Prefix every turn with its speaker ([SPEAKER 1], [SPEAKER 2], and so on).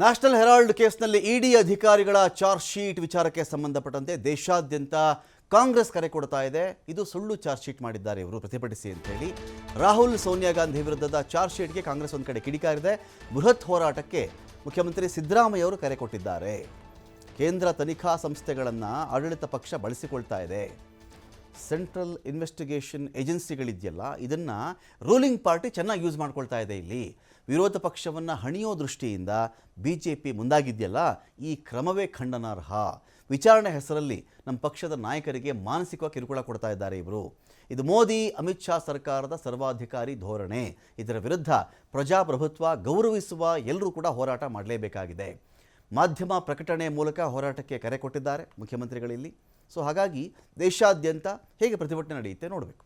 [SPEAKER 1] National Herald ಕೇಸ್ನಲ್ಲಿ ಇಡಿ ಅಧಿಕಾರಿಗಳ charge sheet ವಿಚಾರಕ್ಕೆ ಸಂಬಂಧಪಟ್ಟಂತೆ ದೇಶಾದ್ಯಂತ ಕಾಂಗ್ರೆಸ್ ಕರೆ ಕೊಡ್ತಾ ಇದೆ. ಇದು ಸುಳ್ಳು ಚಾರ್ಜ್ ಶೀಟ್ ಮಾಡಿದ್ದಾರೆ ಇವರು, ಪ್ರತಿಭಟಿಸಿ ಅಂತ ಹೇಳಿ. ರಾಹುಲ್ ಸೋನಿಯಾ ಗಾಂಧಿ ವಿರುದ್ಧದ ಚಾರ್ಜ್ ಶೀಟ್ಗೆ ಕಾಂಗ್ರೆಸ್ ಒಂದು ಕಡೆ ಕಿಡಿಕಾರಿದೆ. ಬೃಹತ್ ಹೋರಾಟಕ್ಕೆ ಮುಖ್ಯಮಂತ್ರಿ ಸಿದ್ದರಾಮಯ್ಯ ಅವರು ಕರೆ ಕೊಟ್ಟಿದ್ದಾರೆ. ಕೇಂದ್ರ ತನಿಖಾ ಸಂಸ್ಥೆಗಳನ್ನು ಆಡಳಿತ ಪಕ್ಷ ಬಳಸಿಕೊಳ್ತಾ ಇದೆ. ಸೆಂಟ್ರಲ್ ಇನ್ವೆಸ್ಟಿಗೇಷನ್ ಏಜೆನ್ಸಿಗಳಿದೆಯಲ್ಲ, ಇದನ್ನು ರೂಲಿಂಗ್ ಪಾರ್ಟಿ ಚೆನ್ನಾಗಿ ಯೂಸ್ ಮಾಡ್ಕೊಳ್ತಾ ಇದೆ ಇಲ್ಲಿ. ವಿರೋಧ ಪಕ್ಷವನ್ನು ಹಣಿಯೋ ದೃಷ್ಟಿಯಿಂದ ಬಿ ಜೆ ಪಿ ಮುಂದಾಗಿದೆಯಲ್ಲ, ಈ ಕ್ರಮವೇ ಖಂಡನಾರ್ಹ. ವಿಚಾರಣೆ ಹೆಸರಲ್ಲಿ ನಮ್ಮ ಪಕ್ಷದ ನಾಯಕರಿಗೆ ಮಾನಸಿಕ ಕಿರುಕುಳ ಕೊಡ್ತಾ ಇದ್ದಾರೆ ಇವರು ಇದು ಮೋದಿ, ಅಮಿತ್ ಶಾ ಸರ್ಕಾರದ ಸರ್ವಾಧಿಕಾರಿ ಧೋರಣೆ. ಇದರ ವಿರುದ್ಧ ಪ್ರಜಾಪ್ರಭುತ್ವ ಗೌರವಿಸುವ ಎಲ್ಲರೂ ಕೂಡ ಹೋರಾಟ ಮಾಡಲೇಬೇಕಾಗಿದೆ. ಮಾಧ್ಯಮ ಪ್ರಕಟಣೆ ಮೂಲಕ ಹೋರಾಟಕ್ಕೆ ಕರೆ ಕೊಟ್ಟಿದ್ದಾರೆ ಮುಖ್ಯಮಂತ್ರಿಗಳಿಲ್ಲಿ. ಸೊ ಹಾಗಾಗಿ ದೇಶಾದ್ಯಂತ ಹೇಗೆ ಪ್ರತಿಭಟನೆ ನಡೆಯುತ್ತೆ ನೋಡಬೇಕು.